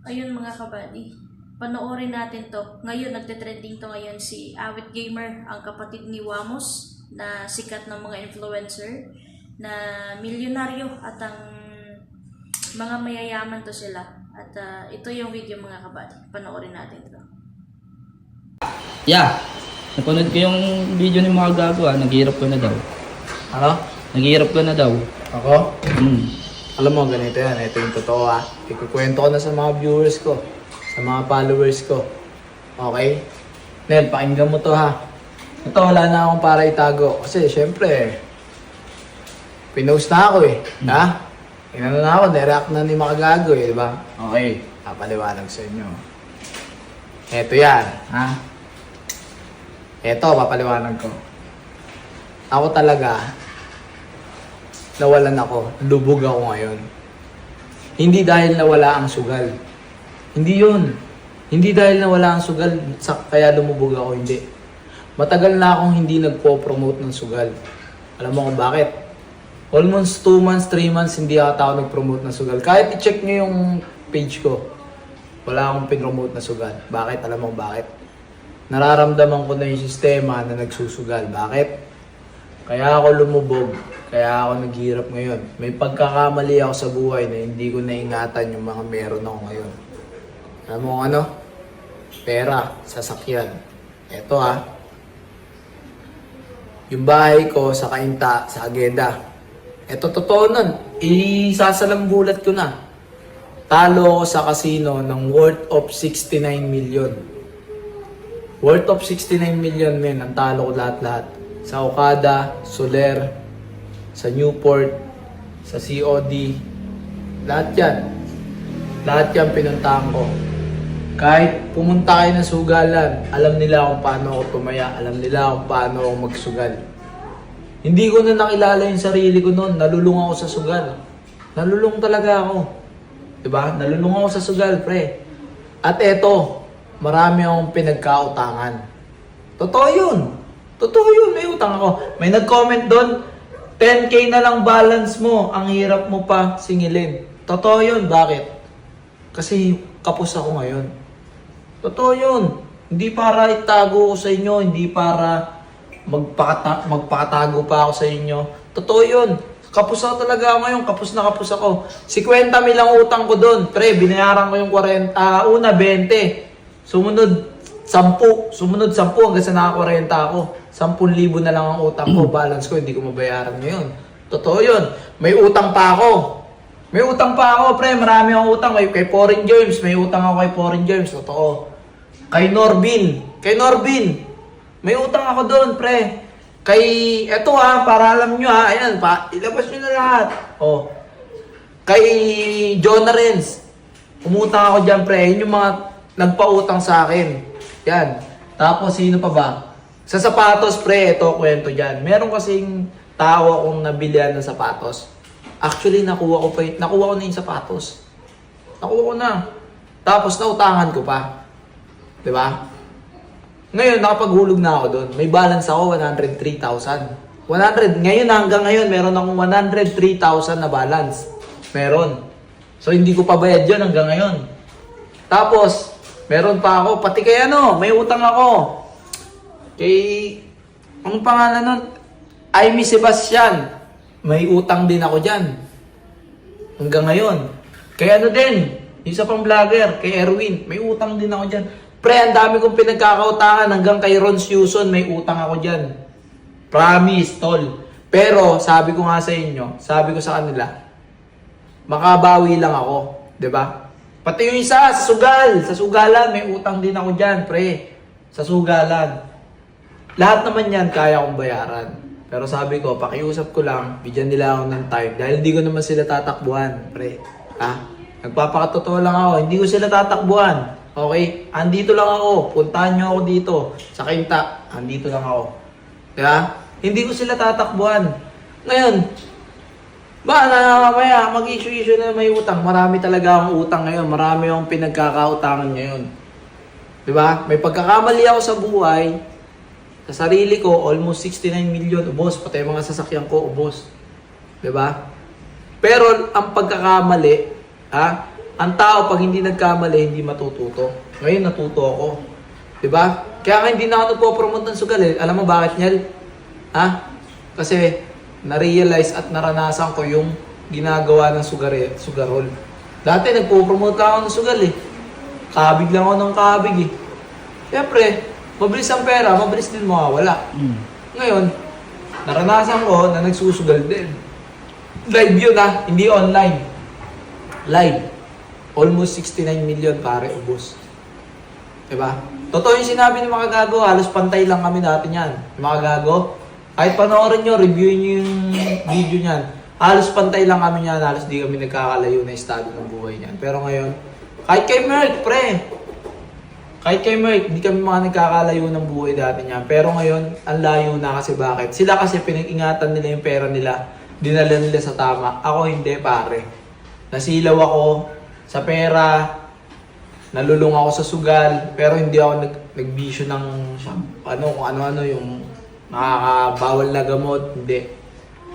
Ayun mga kabady, panoorin natin to. Ngayon, nagte-trending to ngayon si Awit Gamer, ang kapatid ni Wamos, na sikat ng mga influencer, na milyonaryo at ang mga mayayaman to sila. At ah, ito yung video mga kabady. Panoorin natin to. Yeah. Napanood ko yung video ni mga gago ah. Naghihirap ko na daw. Ano? Naghihirap ko na daw. Ako? Hmm. Alam mo, ganito yan. Ito yung totoo ah. Ikukwento ko na sa mga viewers ko. Sa mga followers ko. Okay? Nel, pakinggan mo to ha. Ito, wala na akong para itago. Kasi, syempre, pinost na ako eh. Ha? Inano na ako, nireact na ni Makagago eh, di ba? Okay, papaliwanag sa inyo. Ito yan, ha? Ito, papaliwanag ko. Ako talaga, nawalan ako. Lubog ako ngayon. Hindi dahil nawala ang sugal. Hindi yun. Hindi dahil nawala ang sugal, kaya lumubog ako, hindi. Matagal na akong hindi nagpo-promote ng sugal. Alam mo kung bakit? Almost 2 months, 3 months, hindi ata ako nag-promote ng sugal. Kahit i-check nyo yung page ko, wala akong pinromote na sugal. Bakit? Alam mo bakit? Nararamdaman ko na yung sistema na nagsusugal. Bakit? Kaya ako lumubog. Kaya ako naghirap ngayon. May pagkakamali ako sa buhay na hindi ko naingatan yung mga meron ako ngayon. Alam mo ano? Pera, sasakyan. Eto ah. Yung bahay ko sa Kainta, sa Ageda. Eto totoo nun. Isasalang bulat ko na. Talo ako sa casino ng worth of 69 million. Worth of 69 million men, ang talo ko lahat-lahat. Sa Okada, Soler, sa Newport, sa COD, lahat yan. Lahat yan pinuntahan ko. Kahit pumunta kayo ng sugalan, alam nila kung paano ako tumaya, alam nila kung paano ako magsugal. Hindi ko na nakilala yung sarili ko noon, nalulung ako sa sugal. Nalulung talaga ako. 'Di ba? Nalulung ako sa sugal, pre. At eto, marami akong pinagkautangan. Totoo 'yun. Totoo 'yun, may utang ako. May nag-comment doon, 10k na lang balance mo, ang hirap mo pa singilin. Totoo 'yun, bakit? Kasi kapos ako ngayon. Totoo 'yun. Hindi para itago ko sa inyo, hindi para magpakata magpakatago pa ako sa inyo. Totoo 'yun. Kapos ako talaga ngayon, kapos na kapos ako. 50 mil ang utang ko doon. Pre, binayaran ko yung 40, ah, una 20. Sumunod 10, sumunod 10 hanggang sa naka 40 ako. 10,000 na lang ang utang ko, balance ko, hindi ko mabayaran ngayon. Totoo 'yun. May utang pa ako. May utang pa ako, pre. Marami akong utang. Kay, kay Foreign Germs, may utang ako kay Foreign Germs. Totoo. Kay Norbin. Kay Norbin. May utang ako doon, pre. Kay, eto ha, para alam nyo ha. Ayan, pa, ilabas nyo na lahat. Oh. Kay Jonah Renz. Umutang ako dyan, pre. Yun yung mga nagpautang sa akin. Yan. Tapos, sino pa ba? Sa sapatos, pre. Ito, kwento dyan. Meron kasing tao akong nabilihan ng sapatos. Actually, nakuha ko pa nakuha ko na yung sapatos. Nakuha ko na. Tapos, nautangan ko pa. 'Di ba? Ngayon, nakapaghulog na ako doon. May balance ako, 103,000. 100. Ngayon, hanggang ngayon, meron akong 103,000 na balance. Meron. So, hindi ko pa bayad yun hanggang ngayon. Tapos, meron pa ako, pati kay ano, may utang ako. Kay, ang pangalan nun? Amy Sebastian. May utang din ako dyan. Hanggang ngayon. Kay ano din, isa pang vlogger, kay Erwin, may utang din ako dyan. Pre, ang dami kong pinagkakautangan hanggang kay Ron Susan, may utang ako dyan. Promise, tol. Pero, sabi ko nga sa inyo, sabi ko sa kanila, makabawi lang ako. ba? Pati yung isa, sa sugal, sa sugalan, may utang din ako dyan, pre. Sa sugalan. Lahat naman yan, kaya kong bayaran. Pero sabi ko, pakiusap ko lang, bigyan nila ako ng time. Dahil hindi ko naman sila tatakbuhan, pre. Ha? Nagpapakatotoo lang ako, hindi ko sila tatakbuhan. Okay? Andito lang ako. Puntahan nyo ako dito. Sa Quinta, andito lang ako. Diba? Hindi ko sila tatakbuhan. Ngayon, ba na mamaya mag-issue-issue na may utang. Marami talaga akong utang ngayon. Marami akong pinagkakautangan ngayon. 'Di ba? May pagkakamali ako sa buhay. Sa sarili ko, almost 69 million ubos. Pati mga sasakyan ko, ubos. 'Di ba? Pero ang pagkakamali, ha? Ang tao, pag hindi nagkamali, hindi matututo. Ngayon, natuto ako. 'Di ba? Kaya nga hindi na ako nagpo-promote ng sugal eh. Alam mo bakit, Nyel? Ha? Kasi, na-realize at naranasan ko yung ginagawa ng sugar sugarol. Dati, nagpo-promote lang ako ng sugal eh. Kabig lang ako ng kabig eh. Siyempre, mabilis ang pera, mabilis din mawawala. Mm. Ngayon, naranasan ko na nagsusugal din. Live yun ah, hindi online. Live. Almost 69 million pare, ubos. Diba? Totoo yung sinabi ng mga gago, halos pantay lang kami dati niyan. Mga gago, kahit panoorin nyo, reviewin nyo yung video niyan. Halos pantay lang kami niyan, halos di kami nagkakalayo na estado ng buhay niyan. Pero ngayon, kahit kay Merck, pre, kahit kay Merck, di kami mga nagkakalayo ng buhay dati niya. Pero ngayon, ang layo na kasi bakit? Sila kasi pinag-ingatan nila yung pera nila, dinala nila sa tama. Ako hindi, pare. Nasilaw ako sa pera, nalulung ako sa sugal, pero hindi ako nag nagbisyo ng ano kung ano-ano yung nakakabawal na gamot, hindi.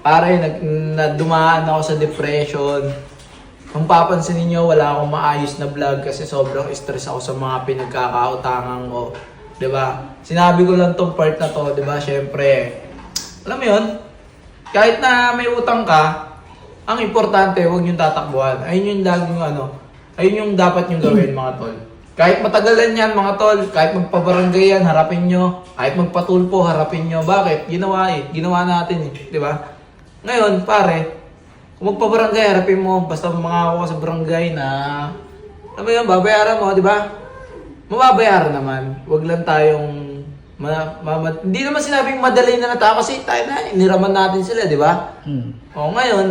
Pare, nag, nadumaan ako sa depression, kung papansin niyo wala akong maayos na vlog kasi sobrang stress ako sa mga pinagkakautangan ko. 'Di ba? Sinabi ko lang tong part na to, 'di ba? Syempre, alam mo 'yun? Kahit na may utang ka, ang importante, huwag niyo tatakbuhan. Ayun yung laging ano, ayun yung dapat niyo gawin mga tol. Kahit matagalan yan mga tol, kahit magpabarangay yan, harapin nyo. Kahit magpatulpo, harapin nyo. Bakit? Ginawa eh. Ginawa natin eh. Ba? Ngayon, pare, kung magpabarangay, harapin mo. Basta mangako ka sa barangay na, alam mo yun, babayaran mo, di ba? Mababayaran naman. Huwag lang tayong, ma, ma, ma- hindi naman sinabing madali na natao kasi tayo na, iniraman natin sila, di ba? Mm. O ngayon,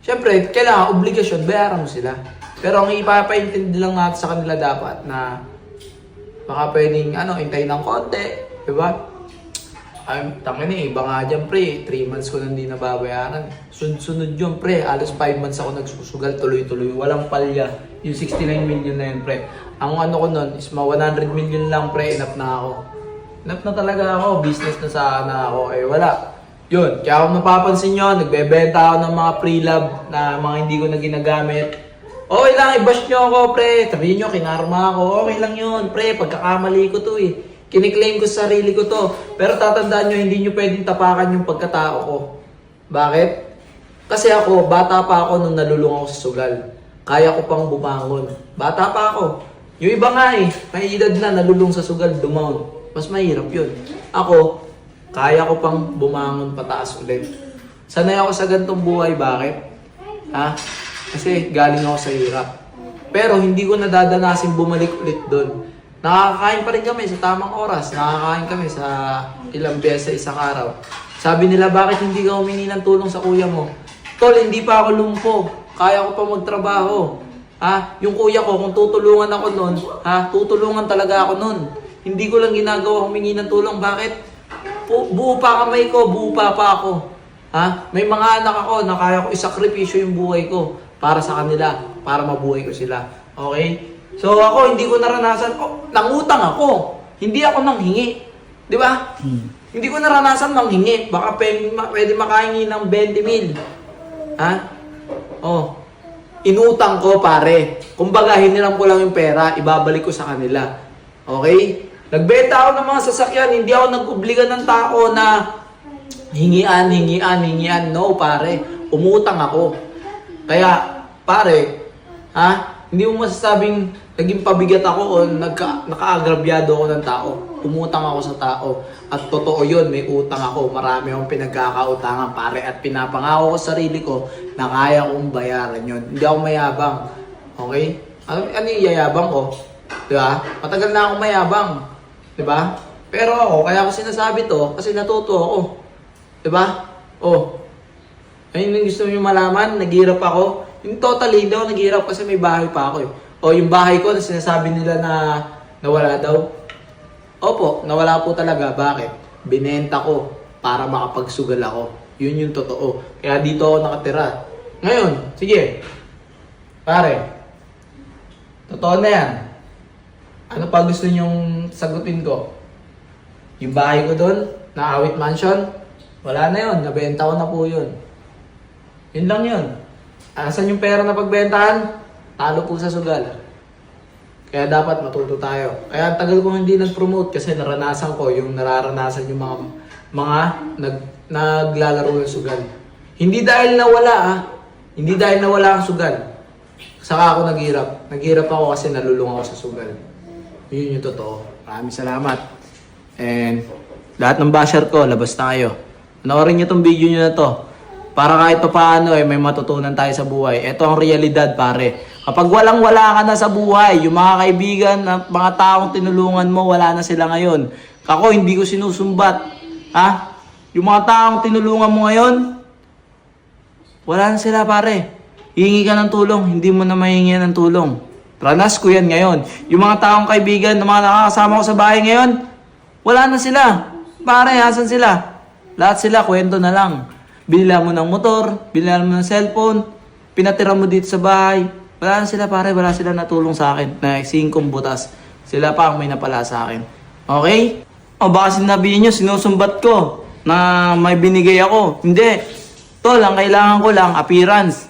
syempre, kailangan obligasyon, bayaran mo sila. Pero ang ipapaintindi lang natin sa kanila dapat na baka pwedeng, ano, hintayin ng konti, di ba? Ay, tangin eh, iba nga dyan, pre. 3 months ko nang hindi nababayaran. Sunod-sunod yun, pre. Alos 5 months ako nagsusugal, tuloy-tuloy. Walang palya. Yung 69 million na yun, pre. Ang ano ko nun is ma 100 million lang, pre. Enough na ako. Enough na talaga ako. Business na sana ako. Eh, wala. Yun. Kaya kung napapansin nyo, nagbebenta ako ng mga pre-lab na mga hindi ko na ginagamit. Okay lang, i-bash nyo ako, pre. Sabihin nyo, kinarma ako. Okay lang yun, pre. Pagkakamali ko to eh. Kiniklaim ko sa sarili ko to. Pero tatandaan nyo, hindi nyo pwedeng tapakan yung pagkatao ko. Bakit? Kasi ako, bata pa ako nung nalulung ako sa sugal. Kaya ko pang bumangon. Bata pa ako. Yung iba nga eh, may edad na nalulung sa sugal, dumaon. Mas mahirap yun. Ako, kaya ko pang bumangon pataas ulit. Sanay ako sa gantong buhay, bakit? Ha? Kasi galing ako sa hirap. Pero hindi ko nadadanasin bumalik ulit doon. Nakakakain pa rin kami sa tamang oras. Nakakain kami sa ilang beses sa isang araw. Sabi nila, bakit hindi ka humingi ng tulong sa kuya mo? Tol, hindi pa ako lumpo. Kaya ko pa magtrabaho. Ha? Yung kuya ko, kung tutulungan ako nun, ha? Tutulungan talaga ako nun. Hindi ko lang ginagawa humingi ng tulong. Bakit? Bu- buo pa kamay ko, buo pa pa ako. Ha? May mga anak ako na kaya ko isakripisyo yung buhay ko para sa kanila, para mabuhay ko sila. Okay? So ako, hindi ko naranasan, oh, nangutang ako. Hindi ako nanghingi. Di ba? Mm. Hindi ko naranasan manghingi. Baka pwede, pwede makahingi ng 20 mil. Ha? Oh. Inutang ko, pare. Kumbaga, hiniram ko lang yung pera, ibabalik ko sa kanila. Okay? Nagbenta ako ng mga sasakyan, hindi ako nag-obliga ng tao na hingian, hingian, hingian. No, pare. Umutang ako. Kaya, pare, ha? Hindi mo masasabing naging pabigat ako o nagka, nakaagrabyado ako ng tao. Umutang ako sa tao. At totoo yun, may utang ako. Marami akong pinagkakautangan, pare. At pinapangako ko sa sarili ko na kaya kong bayaran yun. Hindi ako mayabang. Okay? Ano, ano yung yayabang ko? Di ba? Matagal na akong mayabang. Di ba? Pero ako, kaya ko sinasabi to kasi natuto ako. Di ba? Oh, Ayun yung gusto nyo malaman, naghirap ako. Yung totally, hindi ako naghirap kasi may bahay pa ako eh. O yung bahay ko na sinasabi nila na nawala daw. Opo, nawala po talaga. Bakit? Binenta ko para makapagsugal ako. Yun yung totoo. Kaya dito ako nakatira. Ngayon, sige. Pare, totoo na yan. Ano pa gusto nyong sagutin ko? Yung bahay ko doon, na Awit Mansion, wala na yun. Nabenta ko na po yun. Yun lang yun. Asan yung pera na pagbentahan? Talo po sa sugal. Kaya dapat matuto tayo. Kaya tagal kong hindi nag-promote kasi naranasan ko yung nararanasan yung mga mga nag, naglalaro ng sugal. Hindi dahil nawala ah. Hindi dahil nawala ang sugal. Saka ako naghirap. Naghirap ako kasi nalulung ako sa sugal. Yun yung totoo. Maraming salamat. And lahat ng basher ko, labas na kayo. Panoorin nyo tong video nyo na to. Para kahit pa paano eh, may matutunan tayo sa buhay. Ito ang realidad pare. Kapag walang wala ka na sa buhay, yung mga kaibigan, mga taong tinulungan mo, wala na sila ngayon. Kako, hindi ko sinusumbat. Ha? Yung mga taong tinulungan mo ngayon, wala na sila pare. Hihingi ka ng tulong, hindi mo na mahingi ng tulong. Ranas ko yan ngayon. Yung mga taong kaibigan, na mga nakakasama ko sa bahay ngayon, wala na sila. Pare, asan sila? Lahat sila, kwento na lang. Binila mo ng motor, binila mo ng cellphone, pinatira mo dito sa bahay. Wala na sila pare, wala sila natulong sa akin. Na singkong butas. Sila pa ang may napala sa akin. Okay? O baka sinabihin nyo, sinusumbat ko na may binigay ako. Hindi. Tol, ang kailangan ko lang, appearance.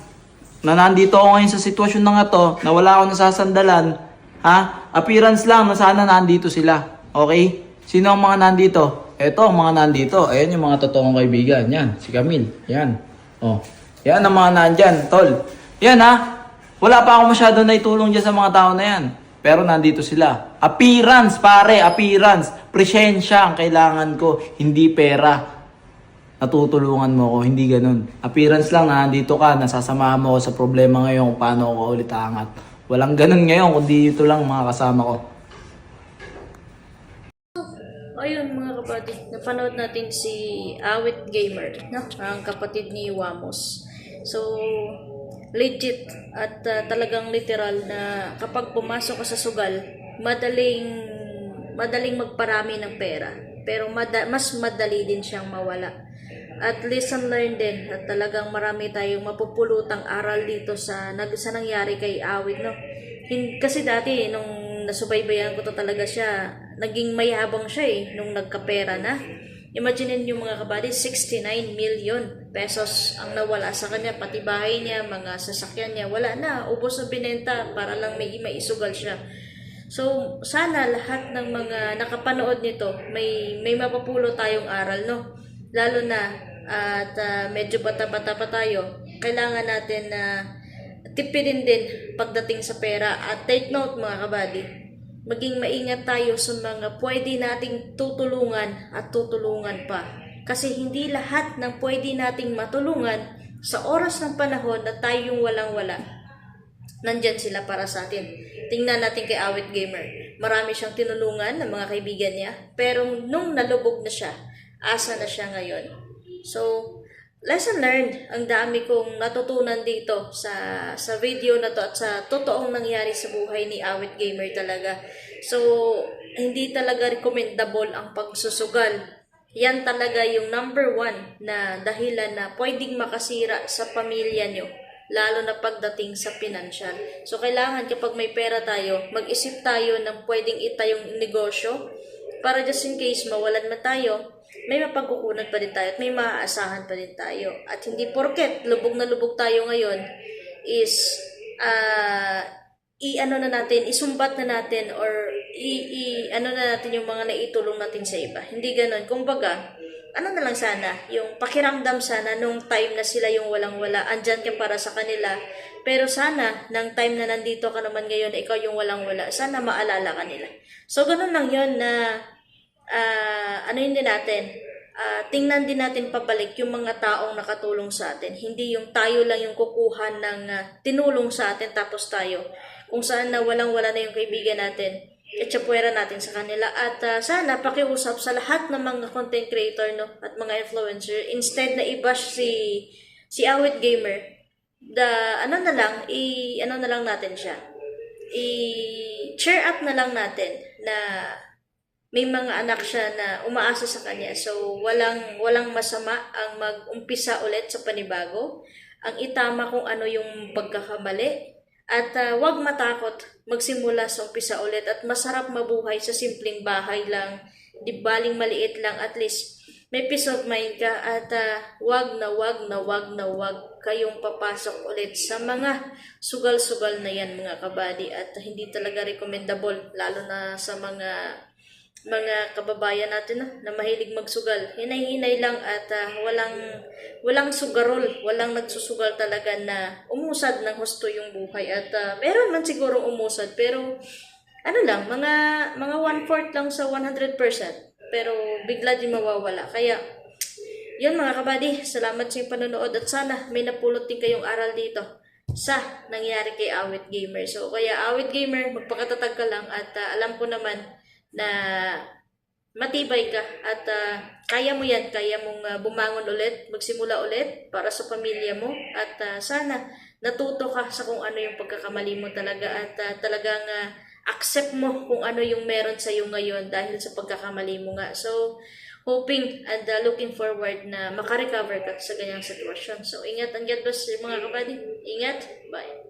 Na nandito ako ngayon sa sitwasyon na nga to, na wala ako nasasandalan, ha? Appearance lang na sana nandito sila. Okay? Sino ang mga nandito? Eto ang mga nandito. Ayan yung mga totoong kaibigan. Yan, si Camille. Yan. Oh. Yan ang mga nandyan, tol. Yan ha. Wala pa ako masyado na itulong dyan sa mga tao na yan. Pero nandito sila. Appearance, pare, appearance. Presensya ang kailangan ko, hindi pera. Natutulungan mo ako, hindi ganun. Appearance lang na nandito ka, nasasamahan mo ako sa problema ngayon kung paano ako ulit aangat. Walang ganun ngayon, kundi ito lang mga kasama ko. Ayun mga kapatid, napanood natin si Awit Gamer, no? ang kapatid ni Wamos. So, legit at uh, talagang literal na kapag pumasok ka sa sugal, madaling madaling magparami ng pera. Pero mada- mas madali din siyang mawala. At lesson learned din at talagang marami tayong mapupulutang aral dito sa, nag, sa nangyari kay Awit. No? Kasi dati, nung nasubaybayan ko to talaga siya, naging mayabang siya eh, nung nagkapera na. Imagine yung mga kabady, 69 million pesos ang nawala sa kanya, pati bahay niya, mga sasakyan niya, wala na, ubos na binenta para lang may maisugal siya. So, sana lahat ng mga nakapanood nito, may may mapapulo tayong aral, no? Lalo na at ah, medyo bata-bata pa tayo, kailangan natin na tipidin din pagdating sa pera. At take note mga kabady, maging maingat tayo sa mga pwede nating tutulungan at tutulungan pa. Kasi hindi lahat ng pwede nating matulungan sa oras ng panahon na tayo yung walang-wala nandyan sila para sa atin. Tingnan natin kay Awit Gamer. Marami siyang tinulungan ng mga kaibigan niya, pero nung nalubog na siya, asa na siya ngayon. So, lesson learned. Ang dami kong natutunan dito sa sa video na to at sa totoong nangyari sa buhay ni Awit Gamer talaga. So, hindi talaga recommendable ang pagsusugal. Yan talaga yung number one na dahilan na pwedeng makasira sa pamilya nyo lalo na pagdating sa pinansyal. So, kailangan kapag may pera tayo, mag-isip tayo ng pwedeng itayong negosyo para just in case mawalan man tayo, may mapagkukunan pa din tayo at may maaasahan pa din tayo. At hindi porket lubog na lubog tayo ngayon is ah i-ano na natin, isumbat na natin or i, i ano na natin yung mga naitulong natin sa iba. Hindi ganoon. Kumbaga, ano na lang sana, yung pakiramdam sana nung time na sila yung walang-wala, andyan ka para sa kanila. Pero sana, nang time na nandito ka naman ngayon, ikaw yung walang-wala, sana maalala ka nila. So, ganun lang yon na, ah, ano yun din natin, ah, tingnan din natin pabalik yung mga taong nakatulong sa atin. Hindi yung tayo lang yung kukuha ng ah, tinulong sa atin tapos tayo. Kung saan na walang-wala na yung kaibigan natin, etsapwera natin sa kanila. At ah, sana pakiusap sa lahat ng mga content creator no, at mga influencer, instead na i-bash si, si Awit Gamer, the, ano na lang, i, ano na lang natin siya, i-cheer up na lang natin na may mga anak siya na umaasa sa kanya. So, walang, walang masama ang mag-umpisa ulit sa panibago. Ang itama kung ano yung pagkakamali. At ah, wag matakot magsimula sa umpisa ulit. At masarap mabuhay sa simpleng bahay lang. Di baling maliit lang. At least, may peace of mind ka at ah, wag na wag na wag na wag kayong papasok ulit sa mga sugal-sugal na yan mga kabady at hindi talaga recommendable lalo na sa mga mga kababayan natin na, na mahilig magsugal. Hinay-hinay lang at ah, walang walang sugarol, walang nagsusugal talaga na umusad ng husto yung buhay at ah, meron man siguro umusad pero ano lang, mga mga one-fourth lang sa 100%. Pero bigla din mawawala. Kaya, yun mga kabady, salamat sa panonood at sana may napulot din kayong aral dito sa nangyari kay Awit Gamer. So, kaya Awit Gamer, magpakatatag ka lang at ah, alam ko naman na matibay ka at ah, kaya mo yan, kaya mong ah, bumangon ulit, magsimula ulit para sa pamilya mo at ah, sana natuto ka sa kung ano yung pagkakamali mo talaga at ah, talagang ah, accept mo kung ano yung meron sa iyo ngayon dahil sa pagkakamali mo nga. So, hoping and uh, looking forward na makarecover ka sa ganyang sitwasyon. So, ingat ang God bless mga kapatid. Ingat. Bye.